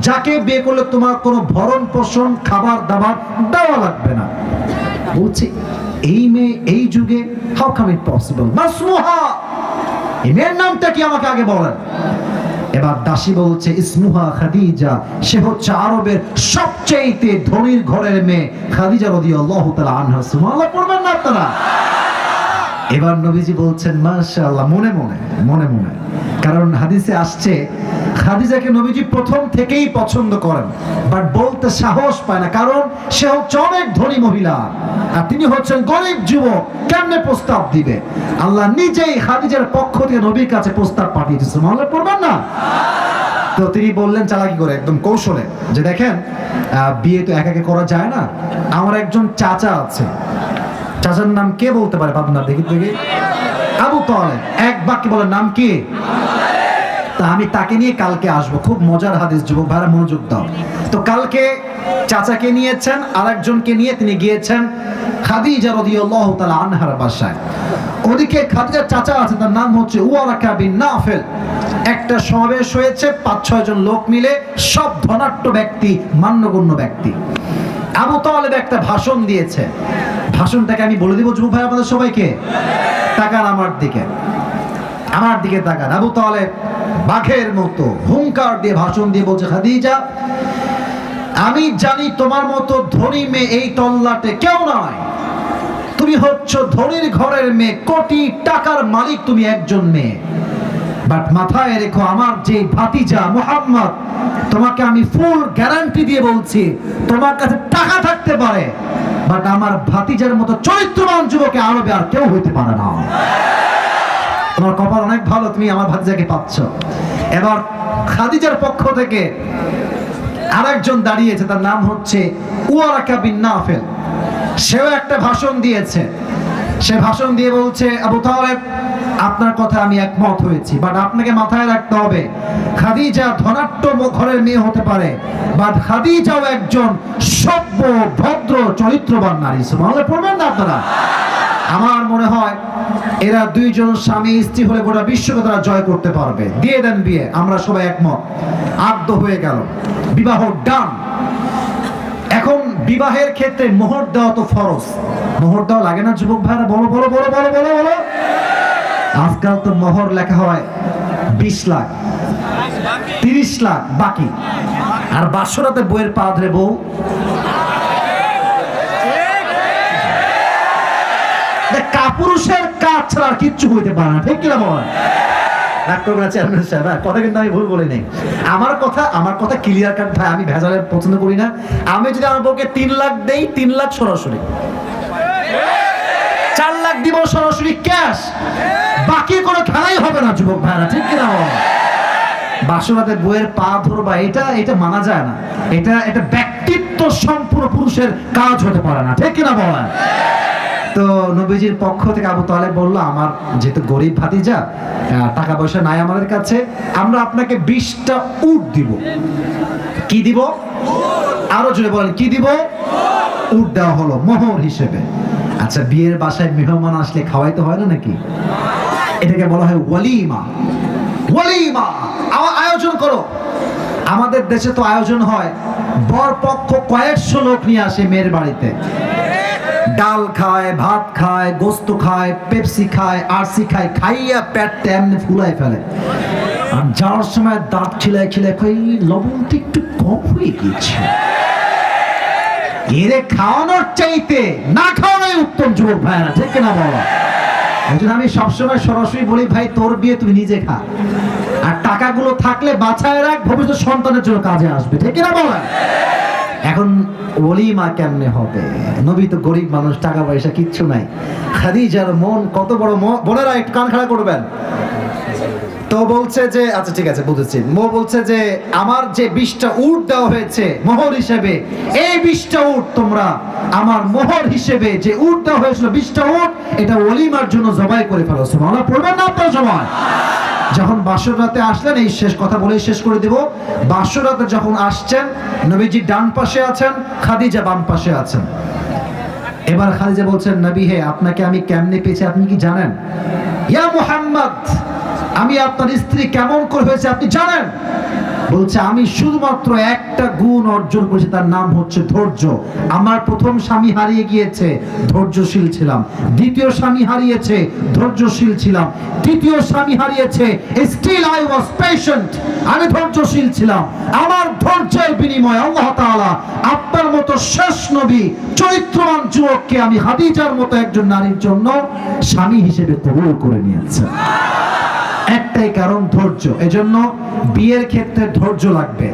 যাকে বিয়ে করলে তোমার কোনো ভরণ পোষণ, খাবার দাবার দেওয়া লাগবে না। বলছি, এই মেয়ে এই যুগে হাউ কাম ইট পসিবল মাসমুহা! এই মেয়ের নামটা কি আমাকে আগে বলেন? এবার দাসী বলছে, ইসমুহা খাদিজা। সে হচ্ছে আরবের সবচেয়েতে ধনীর ঘরের মেয়ে খাদিজা রাদিয়াল্লাহু তাআলা আনহা। সুবহানাল্লাহ, পড়বেন না আপনারা? এবার নবীজি বলছেন মনে মনে মনে মনে। কারণ হাদিসে আসছে খাদিজাকে নবীজি প্রথম থেকেই পছন্দ করেন বাট বলতে সাহস পায় না, কারণ সে হচ্ছে অনেক ধনী মহিলা, আর তিনি হচ্ছেন গরিব যুবক, কেমনে প্রস্তাব দিবে? আল্লাহ নিজেই খাদিজার পক্ষ থেকে নবীর কাছে প্রস্তাব পাঠিয়েছে মহল্লা পড়বেন না? তো তিনি বললেন, চালাকি করে, একদম কৌশলে, যে দেখেন বিয়ে তো একাকে করা যায় না, আমার একজন চাচা আছে, চাচার নাম কে বলতে পারে পাবনার দেখি দেখি। আবু তাহলে এক বাক্যে বলে, নাম কি? তা আমি তাকে নিয়ে কালকে আসব। খুব মজার হাদিস, যুবক ভাইরা, মনোযোগ দাও। তো কালকে চাচাকে নিয়েছেন, আরেকজনকে নিয়ে তিনি গিয়েছেন খাদিজা রাদিয়াল্লাহু তাআলা আনহার বাসায়। ওদিকে খাদিজার চাচা আছে, তার নাম হচ্ছে ওয়ারাকা বিন নাফেল। একটা সমাবেশ হয়েছে পাঁচ ছয় জন লোক মিলে, সব ধনাঢ্য ব্যক্তি, মান্যগণ্য ব্যক্তি। আবু তালেব একটা ভাষণ দিয়েছে। ভাষণটাকে আমি বলে দিব যুবক ভাই আপনাদের সবাইকে? তাকান আমার দিকে। আমার দিকে তাকান। আবু তালেব বাঘের মতো হুঙ্কার দিয়ে ভাষণ দিয়ে বলছে, খাদিজা, আমি জানি তোমার মতো ধনী মেয়ে এই তল্লাটে কেউ নয়। তুমি হচ্ছ ধনীর ঘরের মেয়ে, কোটি টাকার মালিক তুমি একজন মেয়ে। বাট মাথায় রেখো, আমার যে ভাতিজা মোহাম্মদ, তোমাকে আমি ফুল গ্যারান্টি দিয়ে বলছি, তোমার কাছে টাকা থাকতে পারে। বাট আমার ভাতিজার মতো চরিত্রবান যুবকে আরবে আর কেউ হইতে পারে না। তোমার কপাল অনেক ভালো, তুমি আমার ভাতিজাকে পাচ্ছ। এবার খাদিজার পক্ষ থেকে আরেকজন দাঁড়িয়েছে, তার নাম হচ্ছে নাফেল। সেও একটা ভাষণ দিয়েছে। সে ভাষণ দিয়ে বলছে, আবু তালেব, আপনার কথা আমি একমত হয়েছি বাট আপনাকে মাথায় রাখতে হবে, খাদিজা ধনাট্য ঘরের মেয়ে হতে পারে বাট খাদিজাও একজন সভ্য, ভদ্র, চরিত্রবান নারী। পড়বেন না আপনারা? আমার মনে হয় এরা দুইজন স্বামী স্ত্রী হলে গোটা বিশ্বকে তারা জয় করতে পারবে। দিয়ে দেন বিয়ে, আমরা সবাই একমত। আদ্য হয়ে গেল। বিবাহ ডান। এখন বিবাহের ক্ষেত্রে মোহর দেওয়া তো ফরজ। মোহর দেওয়া লাগে না, যুবক ভাইরা বলো বলো বলো বলো বলো বলো। আজকাল তো মোহর লেখা হয় বিশ লাখ, তিরিশ লাখ, বাকি। আর বাসরাতে বইয়ের পা ধরে বউ কাপুরুষের কাজ ছাড়া কিচ্ছু হইতে পারে না ঠিক কিনা বল হ্যাঁ, আমি বলি ভেজালে পছন্দ করি না। আমি যদি আমার বউকে তিন লাখ দেই তিন লাখ সরাসরি। চার লাখ দিব সরাসরি ক্যাশ বাকি কোনো খেলাই হবে না যুবক ভাইরা ঠিক কিনা বল বাসরাতে বইয়ের পা ধরবা এটা এটা মানা যায় না। এটা এটা ব্যক্তিত্ব সম্পূর্ণ পুরুষের কাজ হতে পারে না ঠিক কিনা বলেন? তো নবীজির পক্ষ থেকে আবু তালেব বলল, আমার যেহেতু গরিব ভাতিজা টাকা পয়সা নাই আমাদের কাছে, আমরা আপনাকে বিশটা উট দিব। কি দিব? আরও জোরে বলেন, কি দিব? উট দেওয়া হলো, মোহর হিসেবে। আচ্ছা বিয়ের বাসায় মেহমান আসলে খাওয়াইতে হয় না নাকি? এটাকে বলা হয় ওয়ালিমা। ওয়ালিমা! আয়োজন করো। আমাদের দেশে তো আয়োজন হয় বর পক্ষ কয়েকশো লোক নিয়ে আসে মেয়ের বাড়িতে। ডাল খায়, ভাত খায়, গোস্ত খায়, পেপসি খায়, আরসি খায়, খাইয়া পেটটা এমনি ফুলাই ফেলে। আর যাওয়ার সময় দাঁত খিলায় খিলায় কই লবণটা একটু কম হয়ে গিয়েছে। এরে খাওয়ানোর চাইতে না খাওয়ানোই উত্তম যুবক ঠিক না বাবা এই আমি সবসময় সরাসরি বলি, ভাই, তোর বিয়ে তুই নিজে খা। আর টাকাগুলো থাকলে বাঁচায় রাখ, ভবিষ্যৎ সন্তানের জন্য কাজে আসবে, ঠিক না বলা? এখন ওলিমা কেমনে হবে? নবী তো গরিব মানুষ, টাকা পয়সা, কিচ্ছু নাই। খাদিজার মন কত বড় বোনেরা একটু কান খাড়া করবেন। তো বলছে যে আচ্ছা ঠিক আছে, বুঝেছি। মো বলছে যে, আমার যে বিশটা উট দেওয়া হয়েছে, মোহর হিসেবে, এই বিশটা উট তোমরা আমার মোহর হিসেবে যে উট দেওয়া হয়েছিল, বিশটা উট, এটা অলিমার জন্য জবাই করে ফেলো। সুবহানাল্লাহ, পড়বেন না আপনার সময় যখন বাসর রাতে আসলেন, এই শেষ কথা বলেই শেষ করে দেব। বাসর রাতে যখন আসছেন, নবীজি ডান পাশে আছেন, খাদিজা বাম পাশে আছেন। এবার খাদিজা বলছেন, নবী হে, আপনাকে আমি কেমনে পেয়েছি আপনি কি জানেন? ইয়া মুহাম্মদ, আমি আপনার স্ত্রী কেমন করে হয়েছে আপনি জানেন? বলছে, আমি শুধুমাত্র একটা গুণ অর্জন করেছি, তার নাম হচ্ছে ধৈর্য। আমার প্রথম স্বামী হারিয়ে গিয়েছে, ধৈর্যশীল ছিলাম। দ্বিতীয় স্বামী হারিয়েছে, ধৈর্যশীল ছিলাম। তৃতীয় স্বামী হারিয়েছে স্টিল আই ওয়াজ পেশেন্ট আমি ধৈর্যশীল ছিলাম। আমার ধৈর্যের বিনিময়ে আল্লাহ তাআলা আপনার মতো শেষ নবী, চরিত্রবান যুবককে আমি হাদিজার মতো একজন নারীর জন্য স্বামী হিসেবে কবুল করে নিয়েছে একটাই কারণ ধৈর্য। এজন্য বিয়ের ক্ষেত্রে ধৈর্য লাগবে।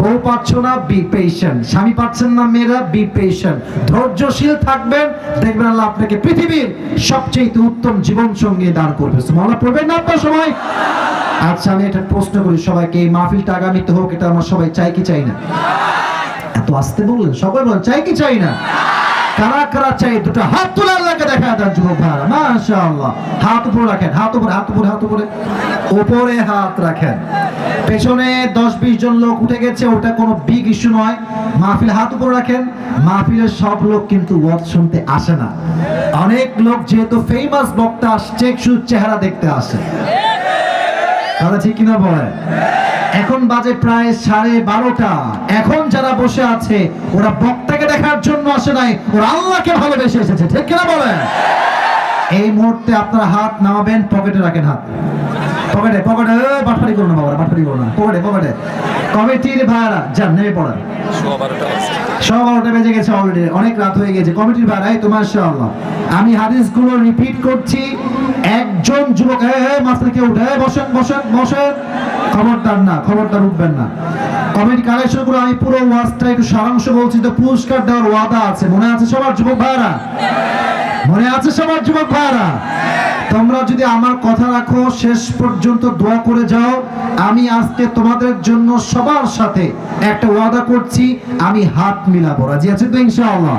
বউ পাচ্ছ না বি পেশেন্ট স্বামী পাচ্ছেন না, মেয়েরা বি পেশেন্ট ধৈর্যশীল থাকবেন, দেখবেন আল্লাহ আপনাকে পৃথিবীর সবচেয়ে উত্তম জীবন সঙ্গী দাঁড় করবে। সুবহানাল্লাহ পড়বেন না আপনার সময়? আচ্ছা আমি একটা প্রশ্ন করি সবাইকে, এই মাহফিলটা আগামীতে হোক, এটা আমরা সবাই চাই কি চাই না? এত আসতে বললেন সবাই বলেন চাই কি চাই না? কারা কারা চাই? দুটো হাত তুলে আল্লাহকে দেখা দেন, যুবক ভাইরা মাশাআল্লাহ। হাত উপরে রাখেন, হাত উপরে হাত উপরে হাত উপরে। উপরে হাত রাখেন। পেছনে দশ বিশ জন লোক উঠে গেছে, ওটা কোনো বিগ ইস্যু নয়। মাহফিল হাত উপরে রাখেন। মাহফিলের সব লোক কিন্তু ওয়াজ শুনতে আসে না। অনেক লোক যেহেতু ফেমাস বক্তা আসছে চেহারা দেখতে আসে। কথা ঠিক কিনা বলে এখন বাজে প্রায় সাড়ে বারোটা। এখন যারা বসে আছে ওরা বক্তাকে দেখার জন্য আসে নাই ওরা আল্লাহকে ভালোবেসে এসেছে ঠিক কিনা বলে এই মুহূর্তে আপনারা হাত নামাবেন পকেটে রাখেন হাত। পকেটে পকেটে বাটপারি করো না বাবা বাটপারি করো না। পকেটে পকেটে। কমিটির ভাড়া যান নেমে পড়েন। সব বারোটা বেজে গেছে অলরেডি অনেক রাত হয়ে গেছে। কমিটির ভাড়াই তোমার আল্লাহ আমি হাদিসগুলো রিপিট করছি। একজন যুবক মাস্টার কে উঠে "এই, বসেন বসেন বসেন। খবরদার না, খবরদার উঠবেন না। কমিটি কালেকশন করে আমি পুরো ওয়াজটা একটু সারাংশ বলছি, তো পুরস্কার দেওয়ার ওয়াদা আছে। মনে আছে সবার যুবক ভাইরা মনে আছে সবার যুবক ভাইরা তোমরা যদি আমার কথা রাখো, শেষ পর্যন্ত দোয়া করে যাও। আমি আজকে তোমাদের জন্য সবার সাথে একটা ওয়াদা করছি, আমি হাত মিলাবো। রাজি আছে তো ইনশাআল্লাহ?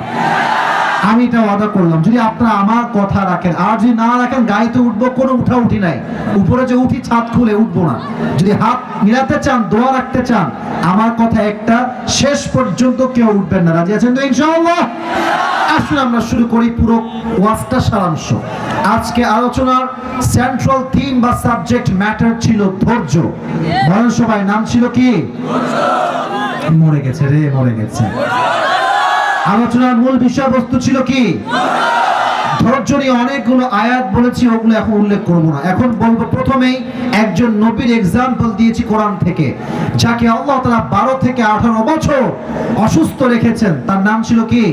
আমি এটা ওয়াদা করলাম। যদি আপনারা আমার কথা রাখেন, আর যদি না রাখেন গাড়িতে উঠবো, কোনো উঠা উঠি নাই। উপরে যে উঠি, ছাদ খুলে উঠবো না। যদি হাত মিলাতে চান, দোয়া রাখতে চান, আমার কথা একটা শেষ পর্যন্ত কেউ উঠবেন না। রাজি আছেন তো, ইনশাআল্লাহ? আসলে আমরা শুরু করি পুরো ওয়াজটা সারাংশ। আজকে আলোচনার সেন্ট্রাল থিম বা সাবজেক্ট ম্যাটার ছিল ধৈর্য। বলেন সবাই নাম ছিল কি? মরে গেছে রে, মরে গেছে। আলোচনার মূল বিষয়বস্তু ছিল কি? অনেকগুলো আয়াত বলেছি, ওগুলো এখন উল্লেখ করব না। এখন বলব প্রথমেই একজন নবীর এক্সাম্পল দিয়েছি কোরআন থেকে, যাকে আল্লাহ তারা বারো থেকে আঠারো বছর অসুস্থ রেখেছেন। তার নাম ছিল কি?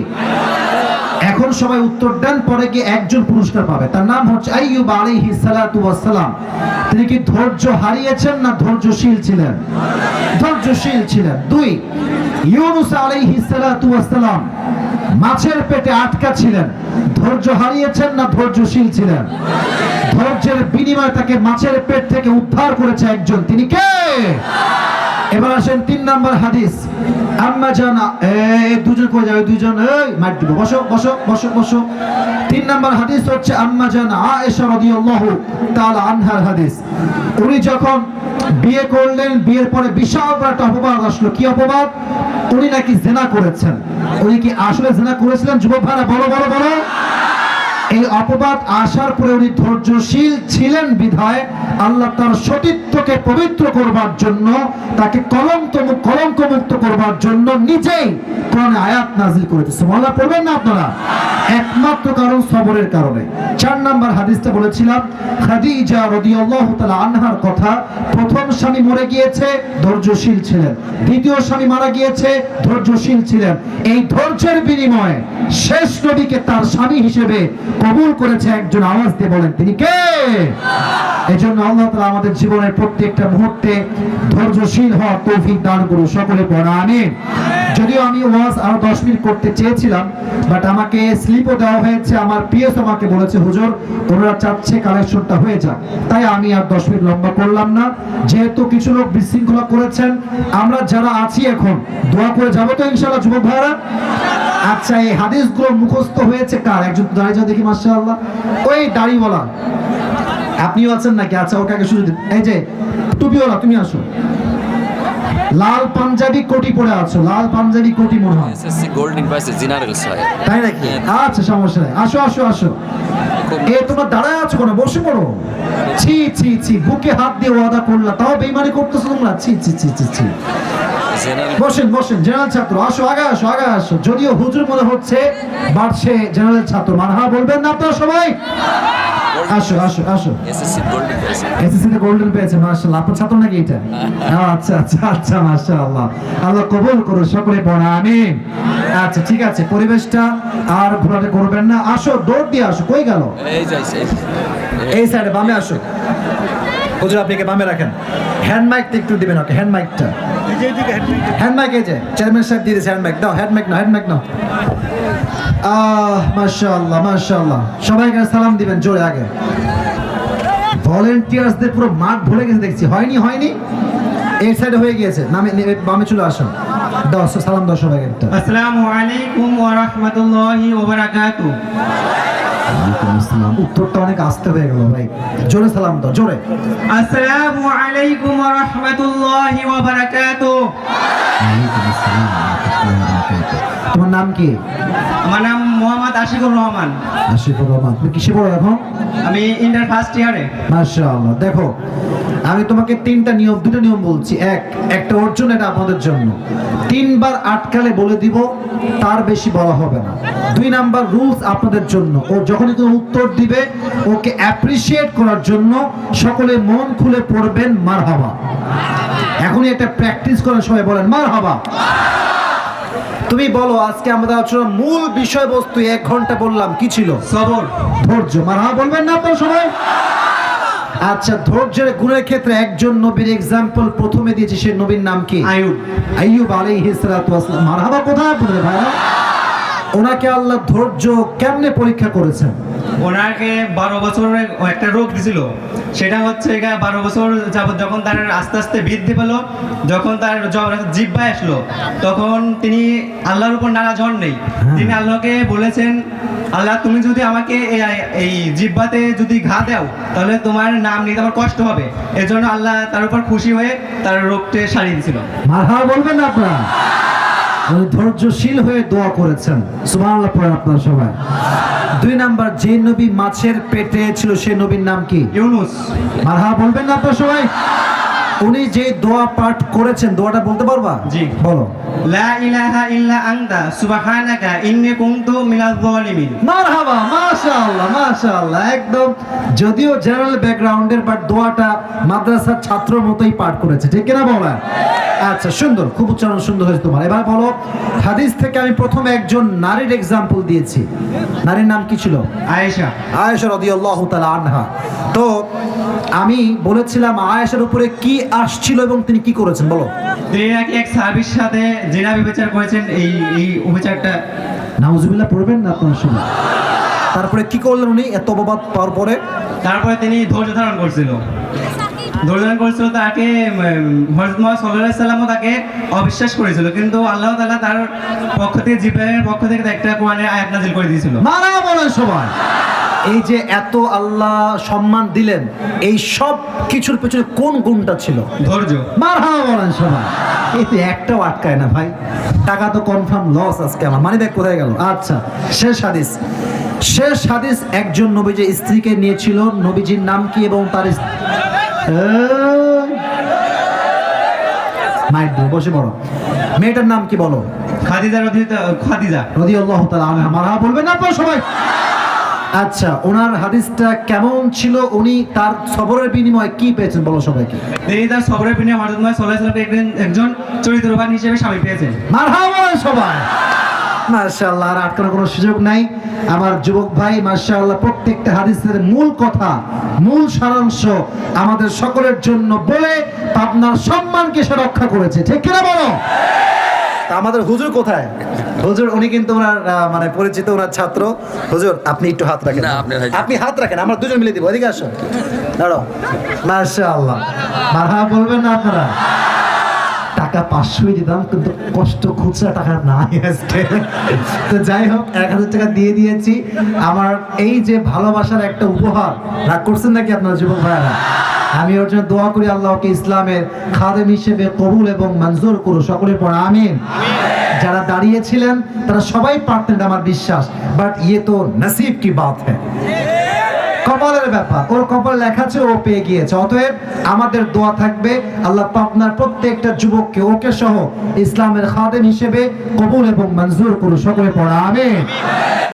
এখন সবাই উত্তর দেন, পরে কি একজন পুরস্কার পাবে। তার নাম হচ্ছে তিনি কি ধৈর্য হারিয়েছেন না ধৈর্যশীল ছিলেন? ধৈর্যশীল ছিলেন। দুই ইউনুস আলাইহিস সালাতু ওয়াস সালাম মাছের পেটে আটকা ছিলেন। ধৈর্য হারিয়েছেন না ধৈর্যশীল ছিলেন? ধৈর্যের বিনিময়ে তাকে মাছের পেট থেকে উদ্ধার করেছে একজন। তিনি কে? এবার আসেন তিন নাম্বার হাদিস। আম্মা জানা এই দুজন কই যাবে? দুজন, এই মার দিব। বসো বসো বসো বসো। তিন নাম্বার হাদিস হচ্ছে আম্মা জানা, আয়েশা রাদিয়াল্লাহু তাআলা আনহার হাদিস। উনি যখন বিয়ে করলেন, বিয়ের পরে বিশাল বড় একটা অপবাদ আসলো। কি অপবাদ? উনি নাকি জেনা করেছেন। উনি কি আসলে জেনা করেছিলেন? যুবক ভাইরা বলো বলো বলো। এই অপবাদ আসার পরে উনি ধৈর্যশীল ছিলেন বিধায় আল্লাহ তার সতীত্বকে পবিত্র করবার জন্য, তাকে কলঙ্ক কলঙ্ক মুক্ত করবার জন্য নিজেই কোরআনে আয়াত নাজিল করেছে। সুবহানাল্লাহ পড়বেন না আপনারা? একমাত্র কারণ সবরের কারণে। চার নাম্বার হাদিসটা বলেছিলাম, খাদিজা রাদিয়াল্লাহু তাআলা আনহার কথা, প্রথম স্বামী মরে গিয়েছে, ধৈর্যশীল ছিলেন। দ্বিতীয় স্বামী মারা গিয়েছে, ধৈর্যশীল ছিলেন। এই ধৈর্যের বিনিময়ে শেষ নবীকে তার স্বামী হিসেবে কবুল করেছে একজন আওয়াজ দিয়ে বলেন, তিনি কে? এজন্য আল্লাহ তালা আমাদের জীবনের প্রত্যেকটা মুহূর্তে ধৈর্যশীল হওয়া তৌফিক দান করুন। সকলে পড়া আমিন। যদিও আমি ওয়াজ আরও দশ মিনিট করতে চেয়েছিলাম বাট আমাকে স্লিপও দেওয়া হয়েছে, আমার পিএস আমাকে বলেছে, হুজুর ওনারা চাচ্ছে কালেকশনটা হয়ে যাক। তাই আমি আর দশ মিনিট লম্বা করলাম না। যেহেতু কিছু লোক বিশৃঙ্খলা করেছেন, আমরা যারা আছি এখন, দোয়া করে যাব তো ইনশাআল্লাহ, যুবক ভাইরা আচ্ছা এই হাদিসগুলো মুখস্থ হয়েছে কার? একজন দাঁড়িয়ে যাও দেখি, মাশাআল্লাহ। ওই দাড়িওয়ালা। আপনিও আছেন নাকি? আচ্ছা ওটাকে শুরু দিন। এই যে, টুপিওয়ালা, তুমি আসো। লাল পাঞ্জাবি কোটি পরে আছো লাল পাঞ্জাবি কোটি মনে হয়। SSC gold university general sir তাই নাকি? আচ্ছা সমস্যা নাই। আসো আসো আসো। এ তোমার দাঁড়ায় আছো কোনো? বসে পড়ো। ছি ছি ছি বুকে হাত দিয়ে ওয়াদা করলা তাও বেইমানি করতেছো তোমরা? ছি ছি ছি ছি ছি। বসেন বসেন জেনারেল ছাত্র আসো আগে আসো আগে আসো। যদিও হুজুর মনে হচ্ছে সে জেনারেল ছাত্র। মানহা বলবেন না আপনারা সবাই? আসো আসো আসো। এসএসসি গোল্ড ইউনিভার্সিটি এসএসসি তে গোল্ডেন পেয়েছে মাশাআল্লাহ। আপনার ছাত্র নাকি এটা? হ্যাঁ, আচ্ছা আচ্ছা আচ্ছা মাশাআল্লাহ। আল্লাহ কবুল করুন সকলে পড়া আমিন। আচ্ছা ঠিক আছে পরিবেশটা আর ভুলাতে করবেন না। আসো দৌড় দিয়ে আসো কই গেল? এই যাইছে এই সাইডে বামে আসো। হুজুর আপনি একে বামে রাখেন। হ্যান্ড মাইকটা একটু দিবেন ওকে হ্যান্ড মাইকটা হ্যান্ড মাইক এই যে চেয়ারম্যান সাহেব দিয়ে দিয়েছে হ্যান্ড মাইক দাও হ্যান্ড মাইক নাও হ্যান্ড মাইক নাও। আহ মাশাআল্লাহ মাশাআল্লাহ। সবাইকে সালাম দিবেন জোরে আগে। ভলেন্টিয়ার্সদের পুরো মাঠ ভরে গেছে দেখছি। হয়নি হয়নি? এই সাইডে হয়ে গিয়েছে। নামে বামে চলে আসো। দাও সালাম দাও সবাইকে একটা। আসসালামু আলাইকুম ওয়া রাহমাতুল্লাহি ওয়া বারাকাতুহু। উত্তরটা অনেক আস্তে হয়ে গেল ভাই। জোরে সালাম দাও জোরে। আসসালামু আলাইকুম ওয়া রাহমাতুল্লাহি ওয়া বারাকাতুহু ওয়ালাইকুম আসসালাম। নাম কি? আমার নাম মোহাম্মদ আশিকুর রহমান। আশিকুর রহমান তুমি কিসে পড়ো এখন? আমি ইন্টার ফার্স্ট ইয়ারে। মাশাআল্লাহ দেখো আমি তোমাকে তিনটা নিয়ম দুটো নিয়ম বলছি। এক একটা অর্জন এটা আপনাদের জন্য। তিনবার আটকালে বলে দিব তার বেশি বলা হবে না। দুই নাম্বার রুলস আপনাদের জন্য। ও যখনই কোনো উত্তর দিবে ওকে অ্যাপ্রিসিয়েট করার জন্য সকলে মন খুলে পড়বেন মার মারহাবা। এখনই একটা প্র্যাকটিস করার সময় বলেন মার মারহাবা। তুমি বলো আজকে আমাদের আলোচনার মূল বিষয়বস্তু এক ঘণ্টা বললাম কি ছিল? সবর। ধৈর্য। মারহাবা বলবেন না আপনার সবাই? আচ্ছা ধৈর্যের গুণের ক্ষেত্রে একজন নবীর এক্সাম্পল প্রথমে দিয়েছে সেই নবীর নাম কি? আয়ুব আয়ুব আলাইহিস সালাতু ওয়াসসালাম মারহাবা কোথায় আপনাদের ভাইরা? ওনাকে আল্লাহ ধৈর্য কেমনে পরীক্ষা করেছেন? ওনাকে বারো বছরের একটা রোগ দিছিল। সেটা হচ্ছে এটা বারো বছর যাবত যখন তার আস্তে আস্তে বৃদ্ধি পেল যখন তার জিব্বায় আসলো তখন তিনি আল্লাহর উপর নানা হন নেই। তিনি আল্লাহকে বলেছেন আল্লাহ তুমি যদি আমাকে এই- জিব্বাতে যদি ঘা দাও তাহলে তোমার নাম নিতে আমার কষ্ট হবে। এজন্য আল্লাহ তার উপর খুশি হয়ে তার রোগকে সারিয়ে দিয়েছিল মারহাবা বলবেন না আপনারা? ধৈর্যশীল হয়ে দোয়া করেছেন। সুবহানাল্লাহ আপনারা সবাই। দুই নাম্বার যে নবী মাছের পেটে ছিল সেই নবীর নাম কি? ইউনুস। মারহাবা বলবেন না আপনারা সবাই। উনি যে দোয়া পাঠ করেছেন দোয়াটা বলতে পারবা? জি। বলো। লা ইলাহা ইল্লা আনতা সুবহানাকা ইন্নী কুনতু মিনাজ জালিমিন মারহাবা মাশাআল্লাহ মাশাআল্লাহ একদম। যদিও জেনারেল ব্যাকগ্রাউন্ডের বাট দোয়াটা মাদ্রাসার ছাত্র মতোই পাঠ করেছে ঠিক কিনা বলা? আচ্ছা সুন্দর খুব উচ্চারণ সুন্দর হয়েছে তোমার। এবার বলো হাদিস থেকে আমি প্রথমে একজন নারীর এক্সাম্পল দিয়েছি। নারীর নাম কি ছিল? আয়েশা। আয়েশা রাদিয়াল্লাহু তাআলা আনহা। তো আমি বলেছিলাম আয়েশার উপরে কি আসছিল এবং তিনি কি করেছেন বলো। তিনি নাকি এক সাহাবীর সাথে জেনা বিবেচার করেছেন এই এই অভিচারটা। নাউজুবিল্লাহ পড়বেন না আপনার সময় তারপরে কি করলেন উনি? এত অবাদ পাওয়ার পরে? তারপরে তিনি ধৈর্য ধারণ করছিল। ধৈর্য করেছিল তাকে হজরত মোহাম্মদ সাল্লামও তাকে অবিশ্বাস করেছিল। কিন্তু আল্লাহ তালা তার পক্ষ থেকে জিব্রাইলের পক্ষ থেকে একটা কোরআনের আয়াত নাজিল করে দিয়েছিল। মারা বলেন সবাই। এই যে এত আল্লাহ সম্মান দিলেন এই সব কিছুর পেছনে কোন গুণটা ছিল? ধৈর্য। মারা বলেন সবাই। এই তো একটাও আটকায় না ভাই। টাকা তো কনফার্ম লস আজকে আমার। মানি ব্যাগ কোথায় গেল? আচ্ছা শেষ হাদিস। শেষ হাদিস একজন নবী যে স্ত্রীকে নিয়েছিল। নবীজির নাম কি এবং তার দিও, বসে পড়ো। মেয়েটার নাম কি বলো? খাদিজা খাদিজা। বলবেন না আপনারা সবাই? আচ্ছা ওনার হাদিসটা কেমন ছিল? উনি তার সবরের বিনিময়ে কি পেয়েছেন বলো সবাইকে? তিনি তার সবরের বিনিময়ে হজরত মোহাম্মদ সাল্লাহ সাল্লামকে একজন একজন চরিত্রবান হিসেবে স্বামী পেয়েছেন। মারহাবা বলেন সবাই। মাশাআল্লাহ আর আটকানোর কোনো সুযোগ নাই। আমার যুবক ভাই মাশাআল্লাহ প্রত্যেকটা হাদিসের মূল কথা মূল সারাংশ আমাদের সকলের জন্য বলে আপনার সম্মানকে সে রক্ষা করেছে। ঠিক কিনা বলো? আমাদের হুজুর কোথায়? হুজুর উনি কিন্তু ওনার মানে পরিচিত ওনার ছাত্র। হুজুর আপনি একটু হাত রাখেন। আপনি হাত রাখেন আমরা দুজন মিলে দিব এদিকে আসো দাঁড়ো মাশাআল্লাহ। মারহাবা বলবেন না আপনারা? টাকা পাঁচশোই দিতাম, কিন্তু কষ্ট খুচরা টাকা নাই আজকে। তো যাই হোক, এক হাজার টাকা দিয়ে দিয়েছি। আমার এই যে ভালোবাসার একটা উপহার, রাগ করছেন নাকি আপনার যুবক ভাইয়ারা? আমি ওর জন্য দোয়া করি আল্লাহকে ইসলামের খাদেম হিসেবে কবুল এবং মঞ্জুর করু সকলের পর আমিন। যারা দাঁড়িয়েছিলেন, তারা সবাই পারতেন আমার বিশ্বাস, বাট ইয়ে তো নসিব কি বাত হ্যাঁ। কপালের ব্যাপার। ওর কপাল লেখা আছে, ও পেয়ে গিয়েছে। অতএব আমাদের দোয়া থাকবে, আল্লাহ আপনার প্রত্যেকটা যুবককে, ওকে সহ ইসলামের খাদেম হিসেবে কবুল এবং মঞ্জুর করু সকলে পড়া, আমিন।